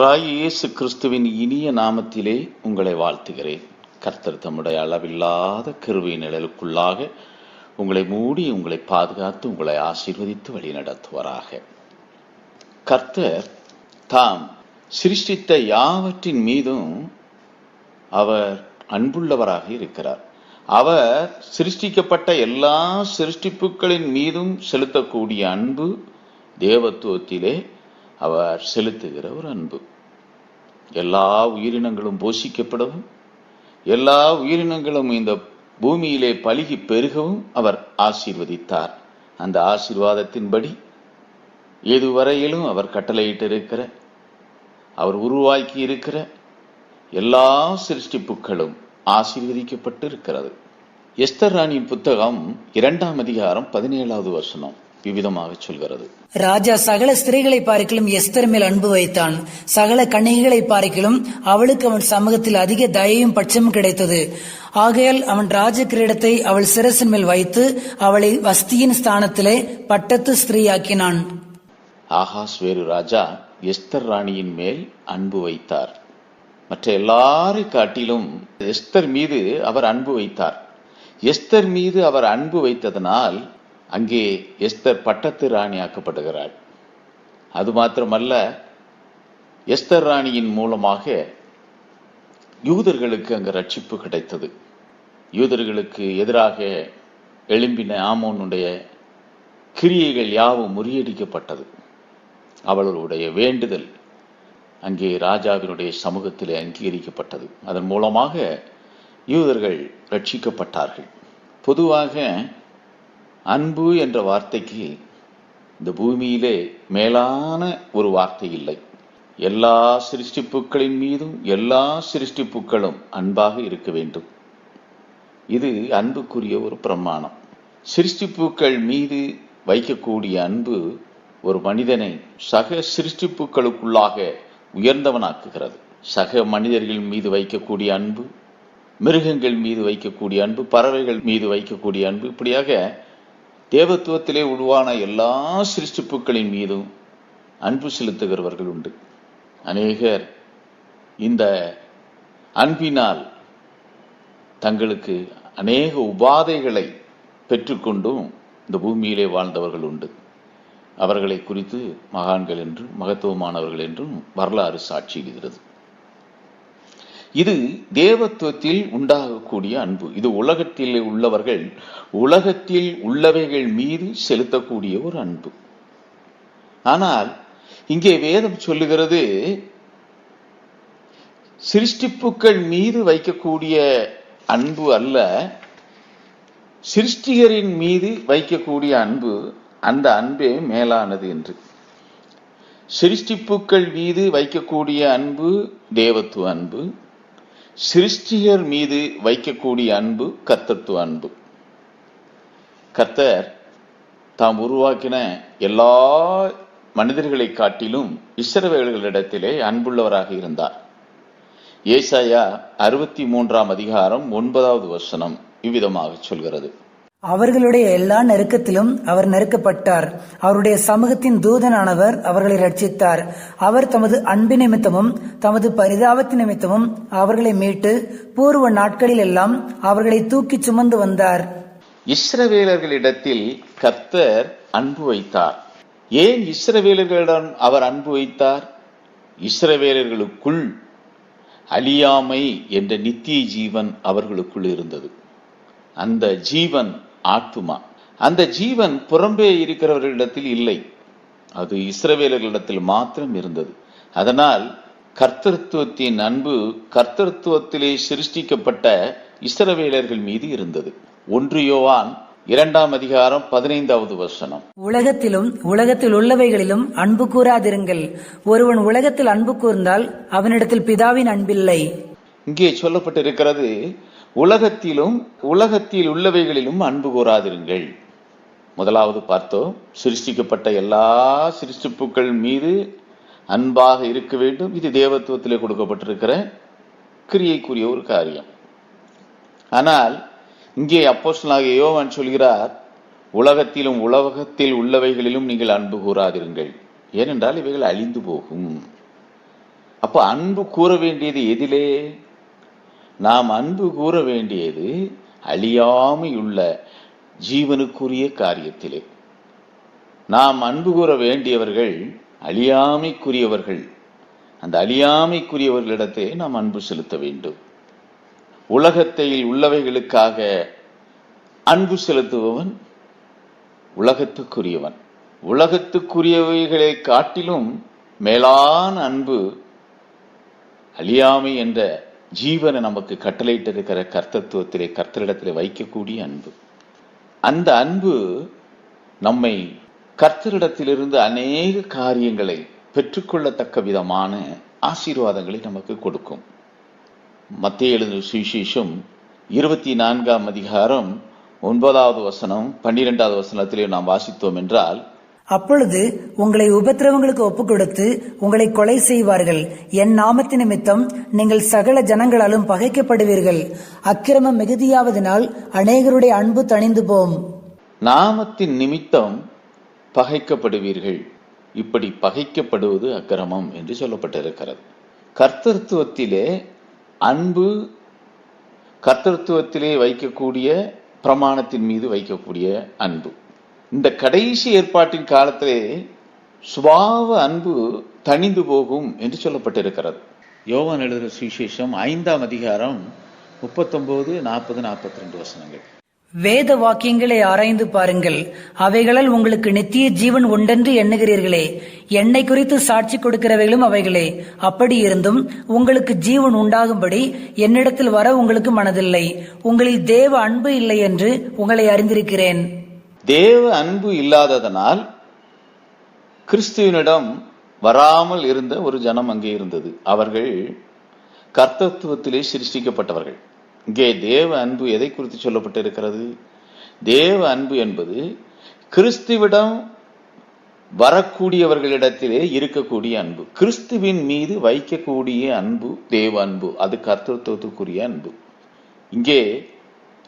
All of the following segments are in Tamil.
கர்த்தராய் இயேசு கிறிஸ்துவின் இனிய நாமத்திலே உங்களை வாழ்த்துகிறேன். கர்த்தர் தம்முடைய அளவில்லாத கருவி நிழலுக்குள்ளாக உங்களை மூடி உங்களை பாதுகாத்து உங்களை ஆசீர்வதித்து வழிநடத்துவராக. கர்த்தர் தாம் சிருஷ்டித்த யாவற்றின் மீதும் அவர் அன்புள்ளவராக இருக்கிறார். அவர் சிருஷ்டிக்கப்பட்ட எல்லா சிருஷ்டிப்புகளின் மீதும் செலுத்தக்கூடிய அன்பு தேவத்துவத்திலே அவர் செலுத்துகிற ஒரு அன்பு. எல்லா உயிரினங்களும் போஷிக்கப்படவும் எல்லா உயிரினங்களும் இந்த பூமியிலே பழுகி பெருகவும் அவர் ஆசீர்வதித்தார். அந்த ஆசீர்வாதத்தின்படி எதுவரையிலும் அவர் கட்டளையிட்டிருக்கிற அவர் உருவாக்கி இருக்கிற எல்லா சிருஷ்டிப்புகளும் ஆசீர்வதிக்கப்பட்டு இருக்கிறது எஸ்தர் ராணி புத்தகம் இரண்டாம் அதிகாரம் பதினேழாவது வசனம். விவிதமாக சொல்கிறது. ராஜா சகல ஸ்திரீகளை பார்க்கிலும் எஸ்தர் மேல் அன்பு வைத்தான். சகல கன்னிகைகளை பார்க்கிலும் அவளுக்கு அவன் சமூகத்தில் அதிக தயையும் பட்சமும் கிடைத்தது. ஆகையால் அவன் ராஜ கிரீடத்தை அவள் சிரசின் மேல் வைத்து அவளை வஸ்தியின் ஸ்தானத்திலே பட்டத்து ஸ்திரீயாக்கினான். ஆகாஸ் வேறு ராஜா எஸ்தர் ராணியின் மேல் அன்பு வைத்தார். மற்ற எல்லாரை காட்டிலும் எஸ்தர் மீது அவர் அன்பு வைத்தார். எஸ்தர் மீது அவர் அன்பு வைத்ததனால் அங்கே எஸ்தர் பட்டத்து ராணி ஆக்கப்படுகிறாள் அது மாத்திரமல்ல எஸ்தர் ராணியின் மூலமாக யூதர்களுக்கு அங்கு ரட்சிப்பு கிடைத்தது. யூதர்களுக்கு எதிராக எழும்பின ஆமோனுடைய கிரியைகள் யாவும் முறியடிக்கப்பட்டது. அவளுடைய வேண்டுதல் அங்கே ராஜாவினுடைய சமூகத்தில் அங்கீகரிக்கப்பட்டது. அதன் மூலமாக யூதர்கள் ரட்சிக்கப்பட்டார்கள். பொதுவாக அன்பு என்ற வார்த்தைக்கு இந்த பூமியிலே மேலான ஒரு வார்த்தை இல்லை. எல்லா சிருஷ்டிப்புக்களின் மீதும் எல்லா சிருஷ்டிப்புக்களும் அன்பாக இருக்க வேண்டும். இது அன்புக்குரிய ஒரு பிரமாணம். சிருஷ்டிப்புக்கள் மீது வைக்கக்கூடிய அன்பு ஒரு மனிதனை சக சிருஷ்டிப்புகளுக்குள்ளாக உயர்ந்தவனாக்குகிறது. சக மனிதர்கள் மீது வைக்கக்கூடிய அன்பு மிருகங்கள் மீது வைக்கக்கூடிய அன்பு பறவைகள் மீது வைக்கக்கூடிய அன்பு இப்படியாக தேவத்துவத்திலே உருவான எல்லா சிருஷ்டிப்புகளின் மீதும் அன்பு செலுத்துகிறவர்கள் உண்டு. அநேகர் இந்த அன்பினால் தங்களுக்கு அநேக உபாதைகளை பெற்றுக்கொண்டும் இந்த பூமியிலே வாழ்ந்தவர்கள் உண்டு. அவர்களை குறித்து மகான்கள் என்றும் மகத்துவமானவர்கள் என்றும் வரலாறு சாட்சியிடுகிறது. இது தேவத்துவத்தில் உண்டாகக்கூடிய அன்பு. இது உலகத்தில் உள்ளவர்கள் உலகத்தில் உள்ளவைகள் மீது செலுத்தக்கூடிய ஒரு அன்பு. ஆனால் இங்கே வேதம் சொல்லுகிறது சிருஷ்டிப்புக்கள் மீது வைக்கக்கூடிய அன்பு அல்ல சிருஷ்டிகரின் மீது வைக்கக்கூடிய அன்பு அந்த அன்பே மேலானது என்று. சிருஷ்டிப்புக்கள் மீது வைக்கக்கூடிய அன்பு தேவத்துவ அன்பு. சிருஷ்டியர் மீது வைக்கக்கூடிய அன்பு கர்த்தத்துவ அன்பு. கர்த்தர் தாம் உருவாக்கின எல்லா மனிதர்களை காட்டிலும் இஸ்ரவேலர்களிடத்திலே அன்புள்ளவராக இருந்தார். ஏசாயா அறுபத்தி மூன்றாம் அதிகாரம் ஒன்பதாவது வசனம் இவ்விதமாக சொல்கிறது. அவர்களுடைய எல்லா நெருக்கத்திலும் அவர் நெருக்கப்பட்டார். அவருடைய சமூகத்தின் தூதனானவர் அவர்களை ரட்சித்தார். அவர் தமது அன்பு நிமித்தமும் தமது பரிதாபத்தின் நிமித்தமும் அவர்களை மீட்டு பூர்வ நாட்களில் எல்லாம் அவர்களை தூக்கி சுமந்து வந்தார். இஸ்ரவேலர்களிடத்தில் கர்த்தர் அன்பு வைத்தார். ஏன் இஸ்ரவேலர்களிடம் அவர் அன்பு வைத்தார்? இஸ்ரவேலர்களுக்குள் அழியாமை என்ற நித்திய ஜீவன் அவர்களுக்குள் இருந்தது. அந்த ஜீவன் ஆத்துமா. அந்த ஜீவன் புறம்பே இருக்கிறவர்களிடத்தில் இல்லை. அது இஸ்ரவேலர்களிடத்தில் மாத்திரம் இருந்தது. அதனால் கர்த்தத்துவத்தின் அன்பு கர்த்தத்துவத்திலே சிருஷ்டிக்கப்பட்ட இஸ்ரவேலர்கள் மீது இருந்தது. ஒன்று யோவான் இரண்டாம் அதிகாரம் பதினைந்தாவது வசனம். உலகத்திலும் உலகத்தில் உள்ளவைகளிலும் அன்பு கூறாதிருங்கள். ஒருவன் உலகத்தில் அன்பு கூர்ந்தால் அவனிடத்தில் பிதாவின் அன்பில்லை. இங்கே சொல்லப்பட்டிருக்கிறது உலகத்திலும் உலகத்தில் உள்ளவைகளிலும் அன்பு கூறாதிருங்கள். முதலாவது பார்த்தோம். சிருஷ்டிக்கப்பட்ட எல்லா சிருஷ்டிப்புக்கள் மீது அன்பாக இருக்க வேண்டும். இது தேவத்துவத்திலே கொடுக்கப்பட்டிருக்கிற கிரியைக்குரிய ஒரு காரியம். ஆனால் இங்கே அப்போஸ்டலாக யோவான் சொல்கிறார் உலகத்திலும் உலகத்தில் உள்ளவைகளிலும் நீங்கள் அன்பு கூறாதிருங்கள். ஏனென்றால் இவைகள் அழிந்து போகும். அப்போ அன்பு கூற வேண்டியது எதிலே? நாம் அன்பு கூற வேண்டியது அழியாமையுள்ள ஜீவனுக்குரிய காரியத்திலே. நாம் அன்பு கூற வேண்டியவர்கள் அழியாமைக்குரியவர்கள். அந்த அழியாமைக்குரியவர்களிடத்தே நாம் அன்பு செலுத்த வேண்டும். உலகத்தில் உள்ளவைகளுக்காக அன்பு செலுத்துபவன் உலகத்துக்குரியவன். உலகத்துக்குரியவைகளை காட்டிலும் மேலான அன்பு அழியாமை என்ற ஜீவனை நமக்கு கட்டளையிட்டிருக்கிற கர்த்தத்துவத்திலே கர்த்தரிடத்திலே வைக்கக்கூடிய அன்பு. அந்த அன்பு நம்மை கர்த்தரிடத்திலிருந்து அநேக காரியங்களை பெற்றுக்கொள்ளத்தக்க விதமான ஆசீர்வாதங்களை நமக்கு கொடுக்கும். மத்திய எழுதின சுவிசேஷம் இருபத்தி நான்காம் அதிகாரம் ஒன்பதாவது வசனம் பன்னிரெண்டாவது வசனத்திலே நாம் வாசித்தோம் என்றால் அப்பொழுது உங்களை உபத்திரவங்களுக்கு ஒப்புக் கொடுத்து உங்களை கொலை செய்வார்கள். என் நாமத்து நிமித்தம் நீங்கள் சகல ஜனங்களாலும் பகைக்கப்படுவீர்கள். அக்கிரமம் மிகுதியாவதினால் அநேகருடைய அன்பு தணிந்து போம். நாமத்தின் நிமித்தம் பகைக்கப்படுவீர்கள். இப்படி பகைக்கப்படுவது அக்கிரமம் என்று சொல்லப்பட்டிருக்கிறது. கர்த்தத்துவத்திலே அன்பு கர்த்தத்துவத்திலே வைக்கக்கூடிய பிரமாணத்தின் மீது வைக்கக்கூடிய அன்பு. இந்த கடைசி ஏற்பாட்டின் காலத்திலே சுபாவ அன்பு தணிந்து போகும் என்று சொல்லப்பட்டிருக்கிறது. யோவான் எழுதுகிற சுவிசேஷம் ஐந்தாம் அதிகாரம் முப்பத்தொன்பது நாற்பது நாற்பத்தி ரெண்டு வசனங்கள். வேத வாக்கியங்களை ஆராய்ந்து பாருங்கள். அவைகளால் உங்களுக்கு நித்திய ஜீவன் உண்டென்று எண்ணுகிறீர்களே. என்னை குறித்து சாட்சி கொடுக்கிறவைகளும் அவைகளே. அப்படி இருந்தும் உங்களுக்கு ஜீவன் உண்டாகும்படி என்னிடத்தில் வர உங்களுக்கு மனதில்லை. உங்களில் தேவ அன்பு இல்லை என்று உங்களை அறிந்திருக்கிறேன். தேவ அன்பு இல்லாததனால் கிறிஸ்துவனிடம் வராமல் இருந்த ஒரு ஜனம் அங்கே இருந்தது. அவர்கள் கர்த்தத்துவத்திலே சிருஷ்டிக்கப்பட்டவர்கள். இங்கே தேவ அன்பு எதை குறித்து சொல்லப்பட்டிருக்கிறது? தேவ அன்பு என்பது கிறிஸ்துவிடம் வரக்கூடியவர்களிடத்திலே இருக்கக்கூடிய அன்பு. கிறிஸ்துவின் மீது வைக்கக்கூடிய அன்பு தேவ அன்பு. அது கர்த்தத்துவத்துக்குரிய அன்பு. இங்கே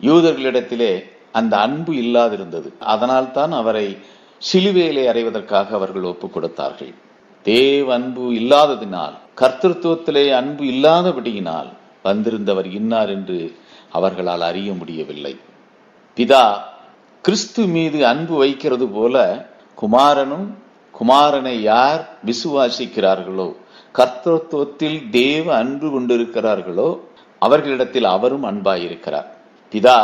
யூதர்களிடத்திலே அந்த அன்பு இல்லாதிருந்தது. அதனால்தான் அவரை சிலுவேலை அறைவதற்காக அவர்கள் ஒப்புக் கொடுத்தார்கள். தேவ அன்பு இல்லாததினால் கர்த்தத்துவத்திலே அன்பு இல்லாதபடியினால் வந்திருந்தவர் இன்னார் என்று அவர்களால் அறிய முடியவில்லை. பிதா கிறிஸ்து மீது அன்பு வைக்கிறது போல குமாரனும் குமாரனை யார் விசுவாசிக்கிறார்களோ கர்த்தத்துவத்தில் தேவ அன்பு கொண்டிருக்கிறார்களோ அவர்களிடத்தில் அவரும் அன்பாயிருக்கிறார். பிதா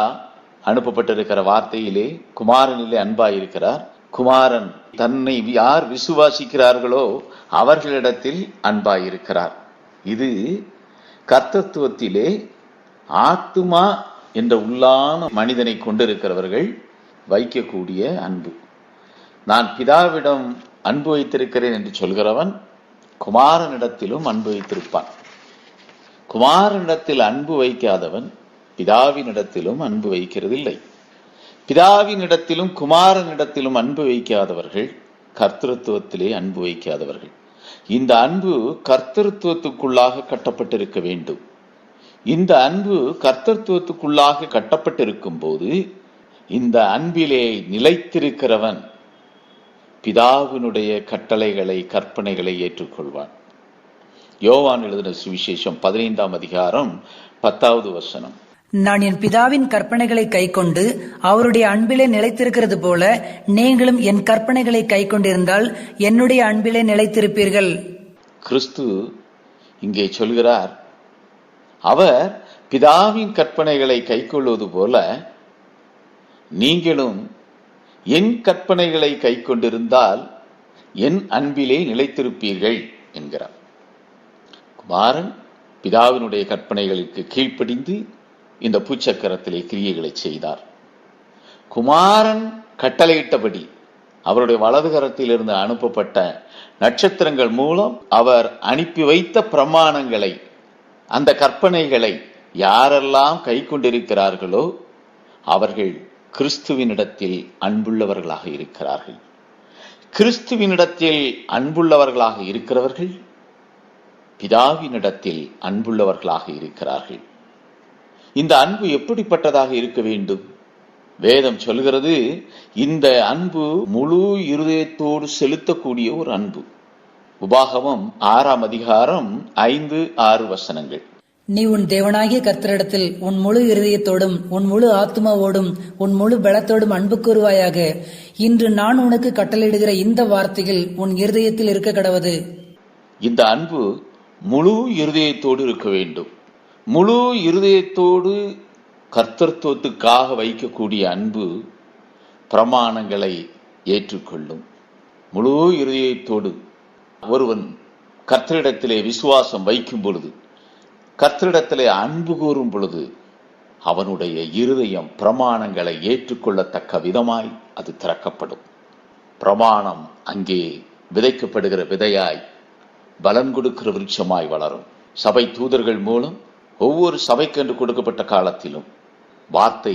அனுப்பப்பட்டிருக்கிற வார்த்தையிலே குமாரனிலே அன்பாயிருக்கிறார். குமாரன் தன்னை யார் விசுவாசிக்கிறார்களோ அவர்களிடத்தில் அன்பாயிருக்கிறார். இது கர்த்தத்துவத்திலே ஆத்துமா என்ற உள்ளான மனிதனை கொண்டிருக்கிறவர்கள் வைக்கக்கூடிய அன்பு. நான் பிதாவிடம் அன்பு வைத்திருக்கிறேன் என்று சொல்கிறவன் குமாரனிடத்திலும் அன்பு வைத்திருப்பான். குமாரனிடத்தில் அன்பு வைக்காதவன் பிதாவினிடத்திலும் அன்பு வைக்கிறதில்லை. பிதாவினிடத்திலும் குமாரனிடத்திலும் அன்பு வைக்காதவர்கள் கர்த்தத்துவத்திலே அன்பு வைக்காதவர்கள். இந்த அன்பு கர்த்தத்துவத்துக்குள்ளாக கட்டப்பட்டிருக்க வேண்டும். இந்த அன்பு கர்த்தத்துவத்துக்குள்ளாக கட்டப்பட்டிருக்கும் போது இந்த அன்பிலே நிலைத்திருக்கிறவன் பிதாவினுடைய கட்டளைகளை கற்பனைகளை ஏற்றுக்கொள்வான். யோவான் எழுதின சுவிசேஷம் பதினைந்தாம் அதிகாரம் பத்தாவது வசனம். நான் என் பிதாவின் கற்பனைகளை கைக்கொண்டு அவருடைய அன்பிலே நிலைத்திருக்கிறது போல நீங்களும் என் கற்பனைகளை கைக்கொண்டிருந்தால் என்னுடைய அன்பிலே நிலைத்திருப்பீர்கள். கிறிஸ்து இங்கே சொல்கிறார் அவர் பிதாவின் கற்பனைகளை கைக்கொள்வது போல நீங்களும் என் கற்பனைகளை கைக்கொண்டிருந்தால் என் அன்பிலே நிலைத்திருப்பீர்கள் என்கிறார். குமாரன் பிதாவினுடைய கற்பனைகளுக்கு கீழ்ப்படிந்து இந்த பூச்சக்கரத்திலே கிரியைகளை செய்தார். குமாரன் கட்டளையிட்டபடி அவருடைய வலது கரத்திலிருந்து அனுப்பப்பட்ட நட்சத்திரங்கள் மூலம் அவர் அனுப்பி வைத்த பிரமாணங்களை அந்த கற்பனைகளை யாரெல்லாம் கை கொண்டிருக்கிறார்களோ அவர்கள் கிறிஸ்துவினிடத்தில் அன்புள்ளவர்களாக இருக்கிறார்கள். கிறிஸ்துவினிடத்தில் அன்புள்ளவர்களாக இருக்கிறவர்கள் பிதாவினிடத்தில் அன்புள்ளவர்களாக இருக்கிறார்கள். இந்த அன்பு எப்படிப்பட்டதாக இருக்க வேண்டும்? வேதம் சொல்கிறது இந்த அன்பு முழு இருதயத்தோடு செலுத்தக்கூடிய ஒரு அன்பு. உபாகமம் ஆறாம் அதிகாரம் ஐந்து ஆறு வசனங்கள். நீ உன் தேவனாகிய கர்த்தரிடத்தில் உன் முழு இருதயத்தோடும் உன் முழு ஆத்மாவோடும் உன் முழு பலத்தோடும் அன்பு கூறுவாயாக. இன்று நான் உனக்கு கட்டளையிடுகிற இந்த வார்த்தைகள் உன் இருதயத்தில் இருக்க கடவது. இந்த அன்பு முழு இருதயத்தோடு இருக்க வேண்டும். முழு இருதயத்தோடு கர்த்தத்துவத்துக்காக வைக்கக்கூடிய அன்பு பிரமாணங்களை ஏற்றுக்கொள்ளும். முழு இருதயத்தோடு ஒருவன் கர்த்தரிடத்திலே விசுவாசம் வைக்கும் பொழுது கர்த்தரிடத்திலே அன்பு கூறும் பொழுது அவனுடைய இருதயம் பிரமாணங்களை ஏற்றுக்கொள்ளத்தக்க விதமாய் அது திறக்கப்படும். பிரமாணம் அங்கே விதைக்கப்படுகிற விதையாய் பலன் கொடுக்கிற விருட்சமாய் வளரும். சபை தூதர்கள் மூலம் ஒவ்வொரு சபைக்கென்று கொடுக்கப்பட்ட காலத்திலும் வார்த்தை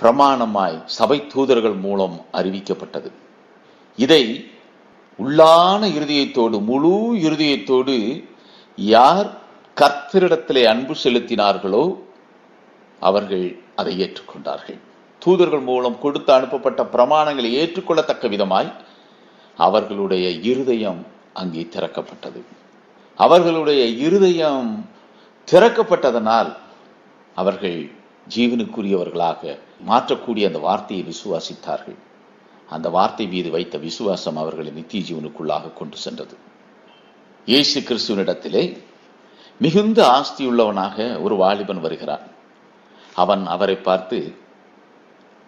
பிரமாணமாய் சபை தூதர்கள் மூலம் அறிவிக்கப்பட்டது. இதை உள்ளான இருதயத்தோடு முழு இருதயத்தோடு யார் கர்த்தரிடத்திலே அன்பு செலுத்தினார்களோ அவர்கள் அதை ஏற்றுக்கொண்டார்கள். தூதர்கள் மூலம் கொடுத்து அனுப்பப்பட்ட பிரமாணங்களை ஏற்றுக்கொள்ளத்தக்க விதமாய் அவர்களுடைய இருதயம் அங்கே திறக்கப்பட்டது. அவர்களுடைய இருதயம் திறக்கப்பட்டதனால் அவர்கள் ஜீவனுக்குரியவர்களாக மாற்றக்கூடிய அந்த வார்த்தையை விசுவாசித்தார்கள். அந்த வார்த்தை மீது வைத்த விசுவாசம் அவர்களை நித்திய ஜீவனுக்குள்ளாக கொண்டு சென்றது. இயேசு கிறிஸ்துவனிடத்திலே மிகுந்த ஆஸ்தியுள்ளவனாக ஒரு வாலிபன் வருகிறான். அவன் அவரை பார்த்து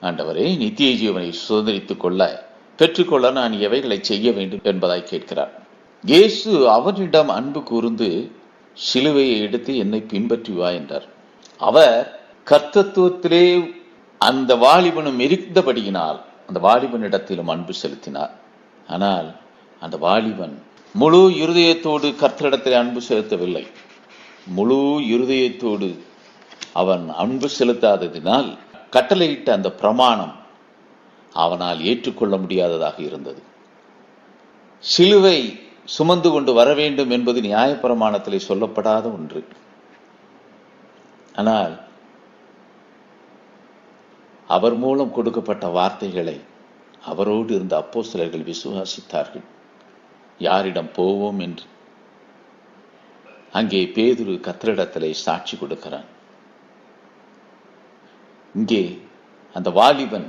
ஆண்டவரே நித்திய ஜீவனை சுதந்திரித்துக் கொள்ள பெற்றுக்கொள்ள நான் எவைகளை செய்ய வேண்டும்? என்பதாய் கேட்கிறார் இயேசு அவனிடம் அன்பு கூர்ந்து சிலுவையை எடுத்து என்னை பின்பற்றி வா என்றார். அவர் கர்த்தத்துவத்திலே அந்த வாலிபனும் இருந்தபடியினால் அந்த வாலிபனிடத்திலும் அன்பு செலுத்தினார். ஆனால் அந்த வாலிபன் முழு இருதயத்தோடு கர்த்தரிடத்தில் அன்பு செலுத்தவில்லை. முழு இருதயத்தோடு அவன் அன்பு செலுத்தாததினால் கட்டளையிட்ட அந்த பிரமாணம் அவனால் ஏற்றுக்கொள்ள முடியாததாக இருந்தது. சிலுவை சுமந்து கொண்டு வர வேண்டும் என்பது நியாயப்பிரமாணத்தில் சொல்லப்படாத ஒன்று. ஆனால் அவர் மூலம் கொடுக்கப்பட்ட வார்த்தைகளை அவரோடு இருந்த அப்போ சிலர்கள் விசுவாசித்தார்கள். யாரிடம் போவோம் என்று. அங்கே பேதுரு கத்திரிடத்திலே சாட்சி கொடுக்கிறான். இங்கே அந்த வாலிபன்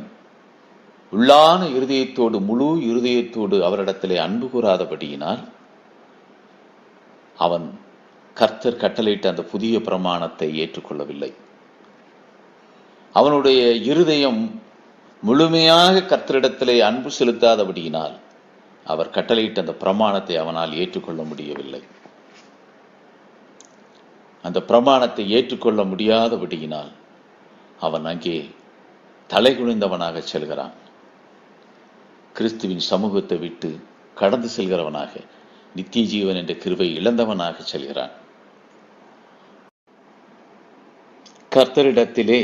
உள்ளான இருதயத்தோடு முழு இருதயத்தோடு அவரிடத்திலே அன்பு கூறாதபடியினால் அவன் கர்த்தர் கட்டளையிட்ட அந்த புதிய பிரமாணத்தை ஏற்றுக்கொள்ளவில்லை. அவனுடைய இருதயம் முழுமையாக கர்த்தரிடத்திலே அன்பு செலுத்தாதபடியினால் அவர் கட்டளையிட்ட அந்த பிரமாணத்தை அவனால் ஏற்றுக்கொள்ள முடியவில்லை. அந்த பிரமாணத்தை ஏற்றுக்கொள்ள முடியாதபடியினால் அவன் அங்கே தலைகுனிந்தவனாக செல்கிறான். கிறிஸ்துவின் சமூகத்தை விட்டு கடந்து செல்கிறவனாக நித்திய ஜீவன் என்ற கிருவை இழந்தவனாக செல்கிறான். கர்த்தரிடத்திலே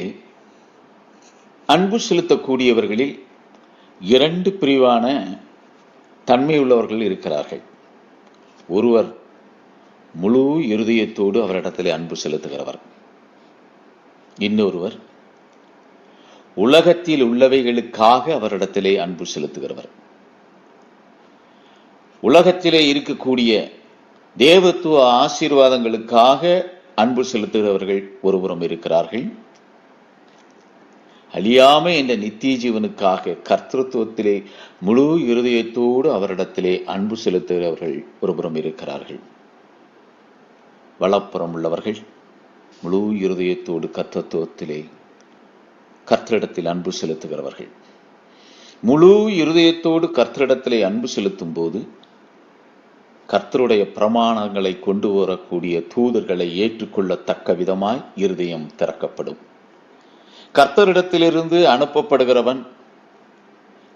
அன்பு செலுத்தக்கூடியவர்களில் இரண்டு பிரிவான தன்மையுள்ளவர்கள் இருக்கிறார்கள். ஒருவர் முழு இருதயத்தோடு அவரிடத்திலே அன்பு செலுத்துகிறவர். இன்னொருவர் உலகத்தில் உள்ளவைகளுக்காக அவரிடத்திலே அன்பு செலுத்துகிறவர். உலகத்திலே இருக்கக்கூடிய தேவத்துவ ஆசீர்வாதங்களுக்காக அன்பு செலுத்துகிறவர்கள் ஒருபுறம் இருக்கிறார்கள். அழியாமை என்ற நித்திய ஜீவனுக்காக கர்த்தத்துவத்திலே முழு இருதயத்தோடு அவரிடத்திலே அன்பு செலுத்துகிறவர்கள் ஒருபுறம் இருக்கிறார்கள். வலப்புறம் உள்ளவர்கள் முழு இருதயத்தோடு கர்த்தத்துவத்திலே கர்த்தரிடத்தில் அன்பு செலுத்துகிறவர்கள். முழு இருதயத்தோடு கர்த்தரிடத்திலே அன்பு செலுத்தும் போது கர்த்தருடைய பிரமாணங்களை கொண்டு வரக்கூடிய தூதர்களை ஏற்றுக்கொள்ளத்தக்க விதமாய் இருதயம் திறக்கப்படும். கர்த்தரிடத்திலிருந்து அனுப்பப்படுகிறவன்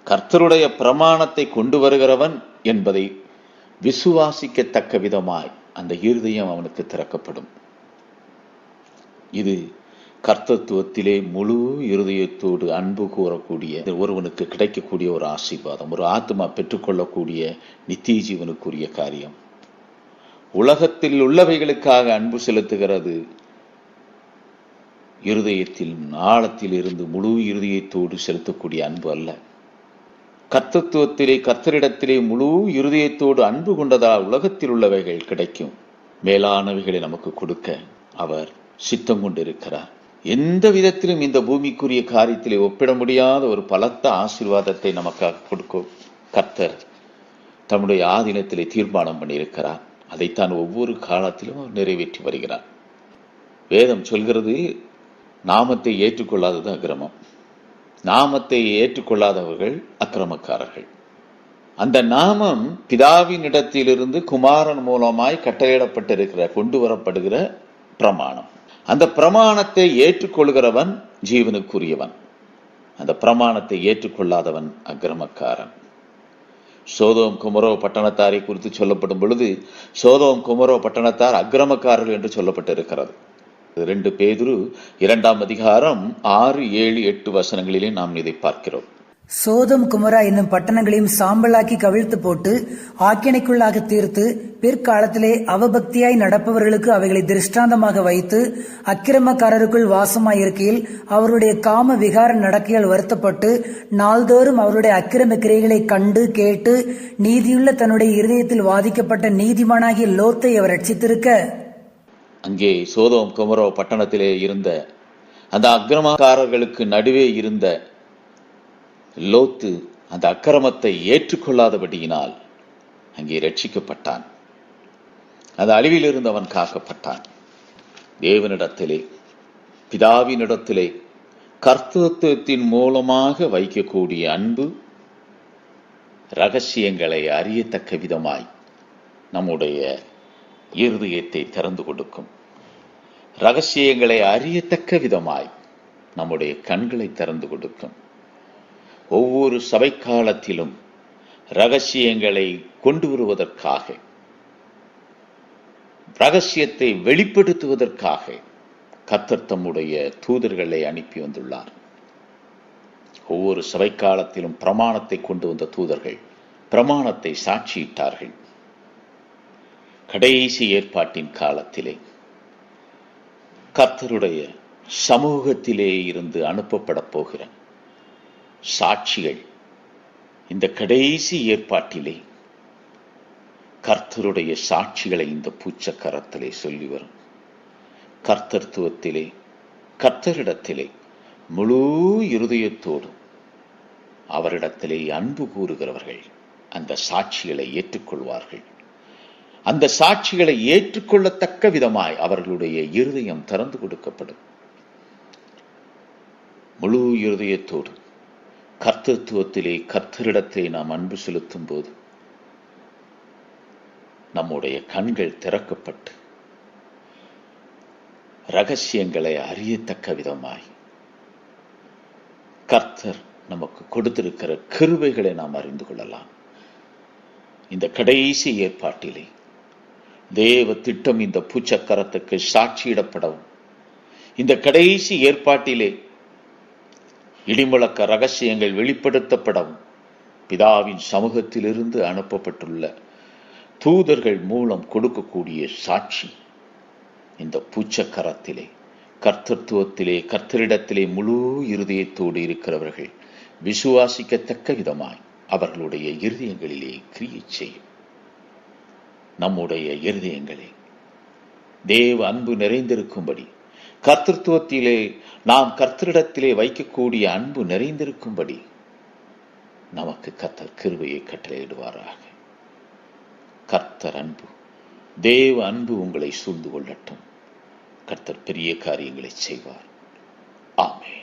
கர்த்தருடைய பிரமாணத்தை கொண்டு வருகிறவன் என்பதை விசுவாசிக்கத்தக்க விதமாய் அந்த இருதயம் அவனுக்கு திறக்கப்படும். இது கர்த்தத்துவத்திலே முழு இருதயத்தோடு அன்பு கூறக்கூடிய ஒருவனுக்கு கிடைக்கக்கூடிய ஒரு ஆசீர்வாதம் ஒரு ஆத்மா பெற்றுக்கொள்ளக்கூடிய நித்திய ஜீவனுக்குரிய காரியம். உலகத்தில் உள்ளவைகளுக்காக அன்பு செலுத்துகிறது. இருதயத்தில் ஆழத்தில் இருந்து முழு இருதயத்தோடு செலுத்தக்கூடிய அன்பு அல்ல. கர்த்தத்துவத்திலே கர்த்தரிடத்திலே முழு இருதயத்தோடு அன்பு கொண்டதால் உலகத்தில் உள்ளவைகள் கிடைக்கும். மேலானவைகளை நமக்கு கொடுக்க அவர் சித்தம் கொண்டிருக்கிறார். எந்த விதத்திலும் இந்த பூமிக்குரிய காரியத்திலே ஒப்பிட முடியாத ஒரு பலத்த ஆசீர்வாதத்தை நமக்காக கொடுக்கும் கர்த்தர் தம்முடைய ஆதீனத்திலே தீர்மானம் பண்ணியிருக்கிறார். அதைத்தான் ஒவ்வொரு காலத்திலும் அவர் நிறைவேற்றி வருகிறார். வேதம் சொல்கிறது நாமத்தை ஏற்றுக்கொள்ளாதது அக்கிரமம். நாமத்தை ஏற்றுக்கொள்ளாதவர்கள் அக்கிரமக்காரர்கள். அந்த நாமம் பிதாவின் இடத்திலிருந்து குமாரன் மூலமாய் கட்டளையிடப்பட்டிருக்கிற கொண்டு வரப்படுகிற பிரமாணம். அந்த பிரமாணத்தை ஏற்றுக்கொள்கிறவன் ஜீவனுக்குரியவன். அந்த பிரமாணத்தை ஏற்றுக்கொள்ளாதவன் அக்கிரமக்காரன். சோதோம் குமரோ பட்டணத்தாரை குறித்து சொல்லப்படும் பொழுது சோதோம் குமரோ பட்டணத்தார் அக்கிரமக்காரர்கள் என்று சொல்லப்பட்டிருக்கிறது. ரெண்டு பேதுரு இரண்டாம் அதிகாரம் ஆறு ஏழு எட்டு வசனங்களிலே நாம் இதை பார்க்கிறோம். சோதம் குமரா என்னும் பட்டணங்களையும் சாம்பலாக்கி கவிழ்த்து போட்டு ஆக்கினைக்குள்ளாக தீர்த்து பிற்காலத்திலே அவபக்தியாய் நடப்பவர்களுக்கு அவைகளை திருஷ்டாந்தமாக வைத்து அக்கிரமக்காரருக்குள் வாசமாயிருக்கையில் அவருடைய காம விகார நடக்கையால் வருத்தப்பட்டு நாள்தோறும் அவருடைய அக்கிரம கிரைகளை கண்டு கேட்டு நீதியுள்ள தன்னுடைய இருதயத்தில் வாதிக்கப்பட்ட நீதிமானாகிய லோத்தை அவர் ரட்சித்திருக்க. அங்கே சோதோம் குமரோ பட்டணத்திலே இருந்த அந்த அக்கிரமக்காரர்களுக்கு நடுவே இருந்த லோத்து அந்த அக்கிரமத்தை ஏற்றுக்கொள்ளாதபடியினால் அங்கே ரட்சிக்கப்பட்டான் அந்த அழிவிலிருந்து அவன் காக்கப்பட்டான். தேவனிடத்திலே பிதாவினிடத்திலே கர்த்தத்துவத்தின் மூலமாக வைக்கக்கூடிய அன்பு ரகசியங்களை அறியத்தக்க விதமாய் நம்முடைய இருதயத்தை திறந்து கொடுக்கும். ரகசியங்களை அறியத்தக்க விதமாய் நம்முடைய கண்களை திறந்து கொடுக்கும். ஒவ்வொரு சபை காலத்திலும் ரகசியங்களை கொண்டு வருவதற்காக ரகசியத்தை வெளிப்படுத்துவதற்காக கத்தர் தம்முடைய தூதர்களை அனுப்பி வந்துள்ளார். ஒவ்வொரு சபை காலத்திலும் பிரமாணத்தை கொண்டு வந்த தூதர்கள் பிரமாணத்தை சாட்சியிட்டார்கள். கடைசி ஏற்பாட்டின் காலத்திலே கத்தருடைய சமூகத்திலே இருந்து அனுப்பப்பட போகிற சாட்சிகள். இந்த கடைசி ஏற்பாட்டிலே கர்த்தருடைய சாட்சிகளை இந்த பூச்சக்கரத்திலே சொல்லி வரும். கர்த்தத்துவத்திலே கர்த்தரிடத்திலே முழு இருதயத்தோடும் அவரிடத்திலே அன்பு கூறுகிறவர்கள் அந்த சாட்சிகளை ஏற்றுக்கொள்வார்கள். அந்த சாட்சிகளை ஏற்றுக்கொள்ளத்தக்க விதமாய் அவர்களுடைய இருதயம் திறந்து கொடுக்கப்படும். முழு இருதயத்தோடு கர்த்தத்துவத்திலே கர்த்தரிடத்தை நாம் அன்பு செலுத்தும் போது நம்முடைய கண்கள் திறக்கப்பட்டு ரகசியங்களை அறியத்தக்க விதமாய் கர்த்தர் நமக்கு கொடுத்திருக்கிற கிருவைகளை நாம் அறிந்து கொள்ளலாம். இந்த கடைசி ஏற்பாட்டிலே தேவ திட்டம் இந்த பூச்சக்கரத்துக்கு சாட்சியிடப்படவும். இந்த கடைசி ஏற்பாட்டிலே இடிமுழக்க ரகசியங்கள் வெளிப்படுத்தப்படவும் பிதாவின் சமூகத்திலிருந்து அனுப்பப்பட்டுள்ள தூதர்கள் மூலம் கொடுக்கக்கூடிய சாட்சி. இந்த பூச்சக்கரத்திலே கர்த்தத்துவத்திலே கர்த்தரிடத்திலே முழு இருதயத்தோடு இருக்கிறவர்கள் விசுவாசிக்கத்தக்க விதமாய் அவர்களுடைய இருதயங்களிலே கிரியை செய்யும். நம்முடைய இருதயங்களே தேவ அன்பு நிறைந்திருக்கும்படி கர்த்தத்துவத்திலே நாம் கர்த்தரிடத்திலே வைக்கக்கூடிய அன்பு நிறைந்திருக்கும்படி நமக்கு கர்த்தர் கிருவையை கட்டளையிடுவாராக. கர்த்தர் அன்பு தேவ அன்பு உங்களை சூழ்ந்து கொள்ளட்டும். கர்த்தர் பெரிய காரியங்களை செய்வார். ஆமே